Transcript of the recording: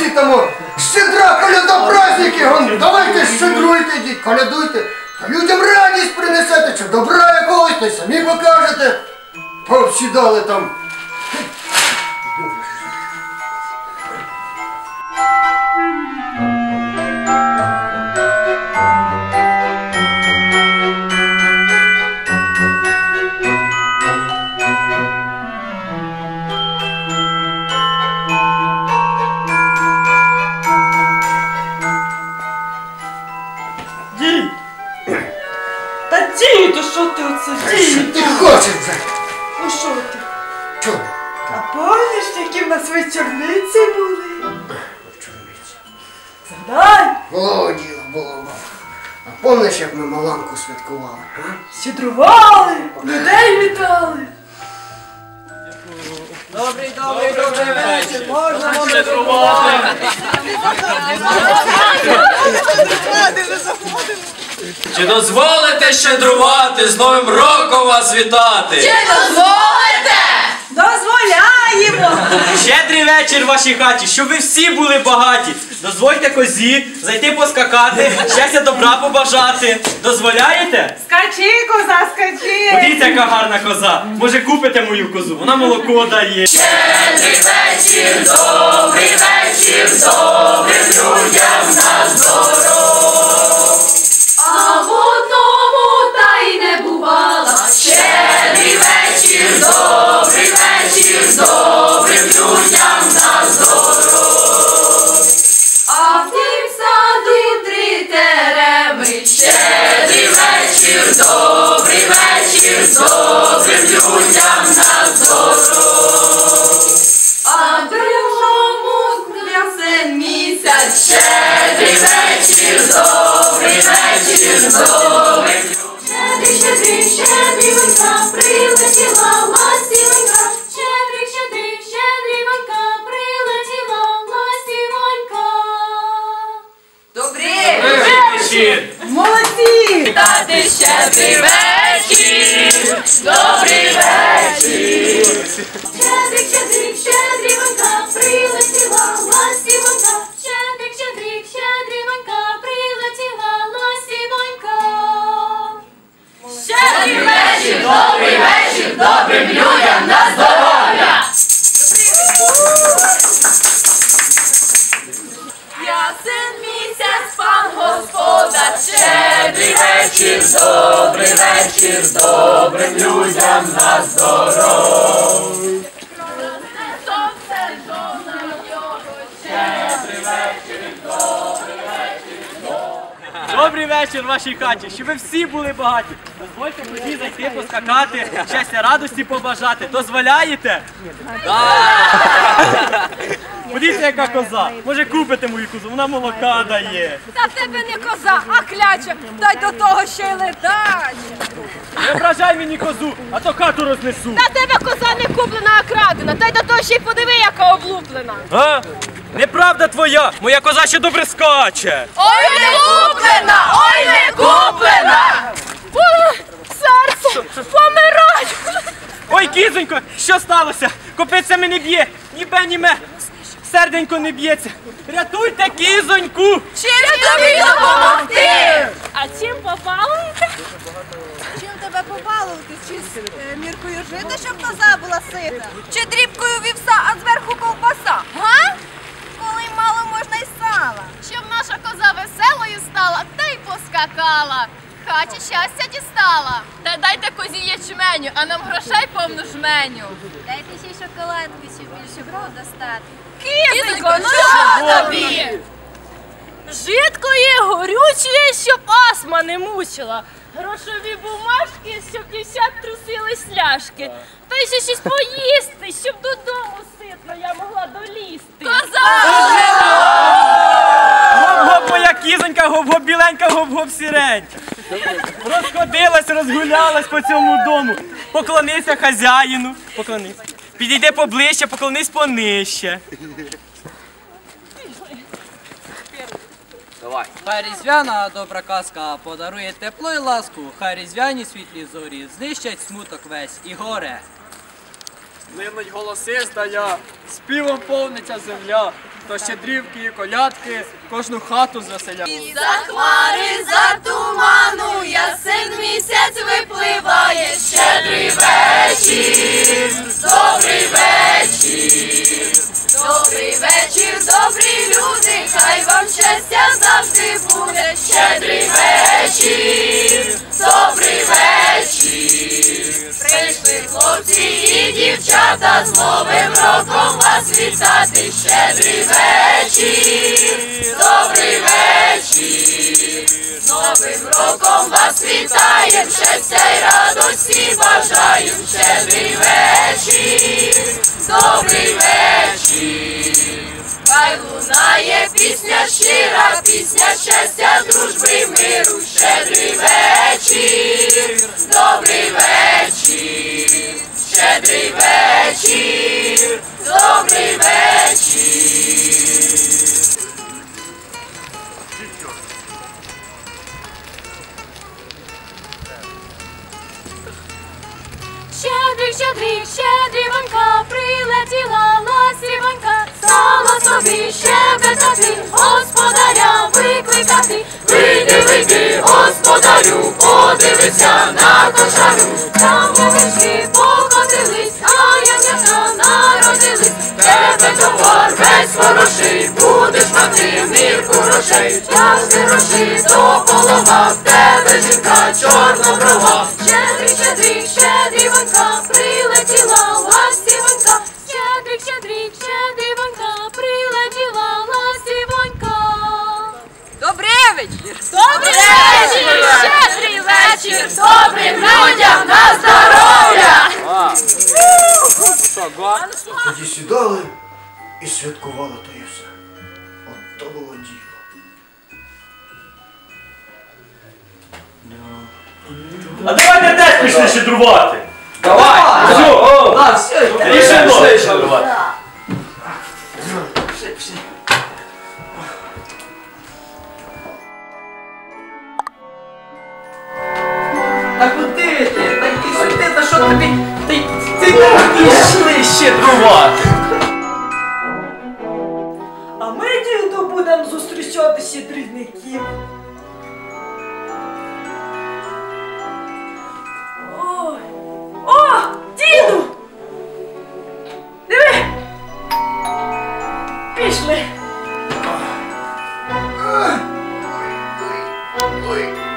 Як. Щедра коляда праздники, гон. Давайте щедруйте, йдіть, колядуйте. Та людям радість принесете, чи добра якогось, та й самі покажете. Повсідали там. Вечорниці були? Згадай, Було діло, було мало. А помниш, як ми Маланку святкували? А? щедрували, людей вітали. Добрий, добрий, добрий вечір. Можна вам Чи дозволите щедрувати з Новим роком вас вітати? Чи дозволите? Дозволяємо! Щедрий вечір в вашій хаті, щоб ви всі були багаті. Дозвольте козі зайти поскакати, щастя добра побажати. Дозволяєте? Скачи, коза, скачи! Подивіться, яка гарна коза. Може купите мою козу? Вона молоко дає. Щедрий вечір, добрий вечір, добрим людям на здоров. Щедрий вечір, добрий вечір. Вечір, добрий вечір, добрим людям на здоров. Добрий вечір. В вашій хаті, щоб ви всі були багаті. Дозвольте козі зайти поскакати, щастя радості побажати. Дозволяєте? Так! Подивіться, яка коза. Може купите мою козу, вона молока дає. Та в тебе не коза, а кляча, та й до того ще й ледач. Не ображай мені козу, а то хату рознесу. Та в тебе коза не куплена, а крадена, та й до того ще й подиви, яка облуплена. А? Неправда твоя, моя коза ще добре скаче. Ой, не куплена, ой, не куплена! Ой, серце, помираю! Ой, кізонько, що сталося? Копиця мене б'є, нібе німе. Серденько не б'ється. Рятуйте кізоньку! Чим тобі допомогти? А чим побалуєте? Чим тебе побалувати? Чи з е, міркою жити, щоб коза була сита? Чи дрібкою вівса, а зверху ковбаса? Га? Коли й мало можна й сала. Щоб наша коза веселою стала, та й поскакала. Хаті щастя дістала. Та дайте козі ячменю, а нам грошей повну жменю. Дайте ще й шоколадки, щоб більше було достати. Кізонько, ну що тобі? Жидкої, горючої, щоб астма не мучила. Грошові бумажки, щоб дівчат трусили сляшки. Та й ще щось поїсти, щоб додому ситно я могла долізти. Гоп-гоп, моя кізонька, гоп-гоп, біленька, гоп-гоп, сіренька. Розходилась, розгулялась по цьому дому. Поклонися хазяїну. Поклонись. Підійди поближче, поклонись понижче. Хай різдвяна добра казка подарує тепло і ласку, хай різдвяні світлі зорі знищать смуток весь і горе. линуть голоси здаля, співом повниться земля, то щедрівки і колядки кожну хату звеселя. За хмари, за туману, ясен місяць випливає. Щедрий вечір, добрий вечір, добрий вечір, добрі люди, хай вам щастя завжди буде. Щедрий вечір, добрий вечір. Прийшли хлопці і дівчата з новим роком вас вітати. Щедрий вечір, добрий вечір. Новим роком вас вітаєм, щастя й радості бажаєм. Щедрий вечір, добрий вечір. Хай лунає пісня щира, пісня щастя, дружби миру. Щедрий вечір, добрий вечір, щедрий вечір, добрий вечір. Собі щебетати, господаря викликати. Вийди, вийди, господарю, подивися на кошарю. Там ягнячки покотились, а ягнята народились. Тебе товар весь хороший, будеш мати мірку грошей. Я ж гроші До полова, в тебе жінка чорноброва. Щедрик, щедрик, щедрівонька, Добрий! Щедрий вечір! Добрим людям на здоров'я! Тоді сідали і святкували то і все. От то було діло. А давайте теж пішли щедрувати. Давай! Все, о, дівчата щедрівників. Ой. О, діду! Диви! Пішли! Ой, ой, ой, ой.